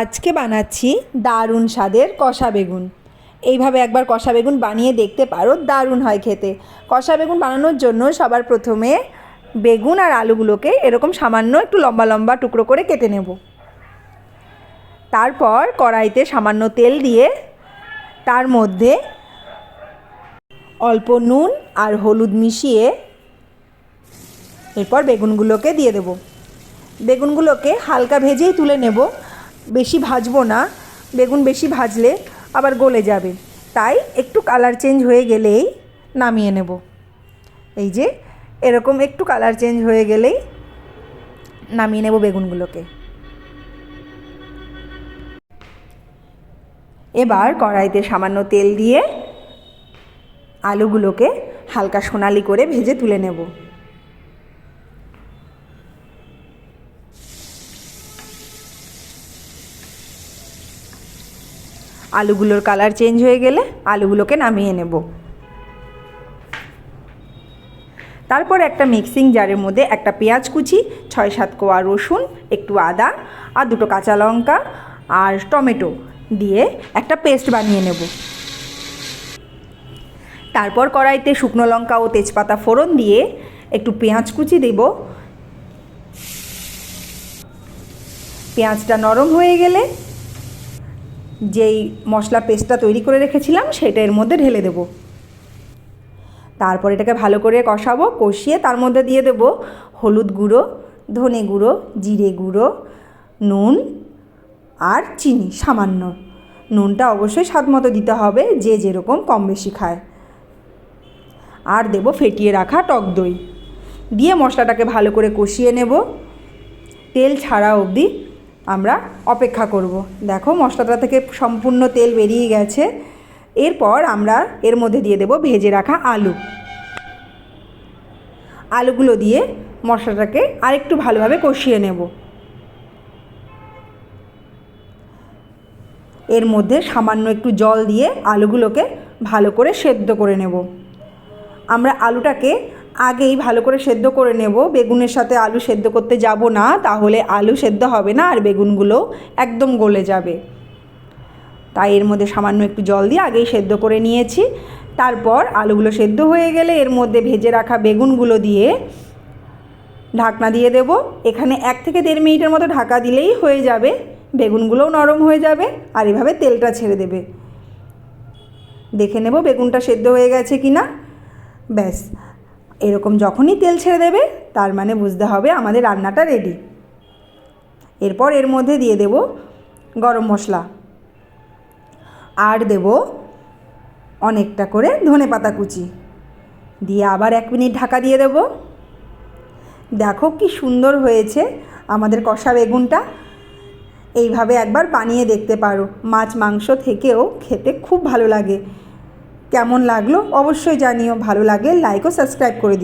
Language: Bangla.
আজকে বানাচ্ছি দারুণ স্বাদের কষা বেগুন। এইভাবে একবার কষা বেগুন বানিয়ে দেখতে পারো, দারুণ হয় খেতে। কষা বেগুন বানানোর জন্য সবার প্রথমে বেগুন আর আলুগুলোকে এরকম সামান্য একটু লম্বা লম্বা টুকরো করে কেটে নেব। তারপর কড়াইতে সামান্য তেল দিয়ে তার মধ্যে অল্প নুন আর হলুদ মিশিয়ে এরপর বেগুনগুলোকে দিয়ে দেব। বেগুনগুলোকে হালকা ভেজেই তুলে নেব। বেশি ভাজবো না, বেগুন বেশি ভাজলে আবার গলে যাবে। তাই একটু কালার চেঞ্জ হয়ে গেলেই নামিয়ে নেব। এই যে, এরকম একটু কালার চেঞ্জ হয়ে গেলেই নামিয়ে নেব বেগুনগুলোকে। এবার কড়াইতে সামান্য তেল দিয়ে আলুগুলোকে হালকা সোনালি করে ভেজে তুলে নেব। আলুগুলোর কালার চেঞ্জ হয়ে গেলে আলুগুলোকে নামিয়ে নেব। তারপর একটা মিক্সিং জারের মধ্যে একটা পেঁয়াজ কুচি ছয় সাত কোয়া রসুন, একটু আদা আর দুটো কাঁচা লঙ্কা আর টমেটো দিয়ে একটা পেস্ট বানিয়ে নেব। তারপর কড়াইতে শুকনো লঙ্কা ও তেজপাতা ফোড়ন দিয়ে একটু পেঁয়াজ কুচি দেব। পেঁয়াজটা নরম হয়ে গেলে যেই মশলা পেস্টটা তৈরি করে রেখেছিলাম সেটা এর মধ্যে ঢেলে দেব। তারপর এটাকে ভালো করে কষাবো, কষিয়ে তার মধ্যে দিয়ে দেব হলুদ গুঁড়ো, ধনে গুঁড়ো, জিরে গুঁড়ো, নুন আর চিনি সামান্য। নুনটা অবশ্যই স্বাদ মতো দিতে হবে, যে যেরকম কম বেশি খায়। আর দেব ফেটিয়ে রাখা টক দই। দিয়ে মশলাটাকে ভালো করে কষিয়ে নেব। তেল ছাড়া অবধি আমরা অপেক্ষা করব। দেখো মশলাটা থেকে সম্পূর্ণ তেল বেরিয়ে গেছে। এরপর আমরা এর মধ্যে দিয়ে দেব ভেজে রাখা আলু। আলুগুলো দিয়ে মশলাটাকে আরেকটু ভালোভাবে কষিয়ে নেব। এর মধ্যে সামান্য একটু জল দিয়ে আলুগুলোকে ভালো করে সেদ্ধ করে নেব। আমরা আলুটাকে আগেই ভালো করে সেদ্ধ করে নেব। বেগুনের সাথে আলু সেদ্ধ করতে যাব না, তাহলে আলু সেদ্ধ হবে না, আর বেগুনগুলো একদম গলে যাবে। তাই এর মধ্যে সামান্য একটু জল দিয়ে আগেই সেদ্ধ করে নিয়েছি। তারপর আলুগুলো সেদ্ধ হয়ে গেলে এর মধ্যে ভেজে রাখা বেগুনগুলো দিয়ে ঢাকনা দিয়ে দেব। এখানে এক থেকে দেড় মিনিটের মতো ঢাকা দিলেই হয়ে যাবে। বেগুনগুলোও নরম হয়ে যাবে, আর এভাবে তেলটা ছেড়ে দেবে। দেখে নেব বেগুনটা সেদ্ধ হয়ে গেছে কি না ব্যাস। এরকম যখনই তেল ছেড়ে দেবে, তার মানে বুঝতে হবে আমাদের রান্নাটা রেডি এরপর এর মধ্যে দিয়ে দেব গরম মশলা। আর দেব অনেকটা করে ধনে পাতা কুচি। দিয়ে আবার এক মিনিট ঢাকা দিয়ে দেব। দেখো কি সুন্দর হয়েছে আমাদের কষা বেগুনটা। এইভাবে একবার বানিয়ে দেখতে পারো। মাছ মাংস থেকেও খেতে খুব ভালো লাগে। কেমন লাগল অবশ্যই জানিও ভালো লাগে লাইক ও সাবস্ক্রাইব করে দিও।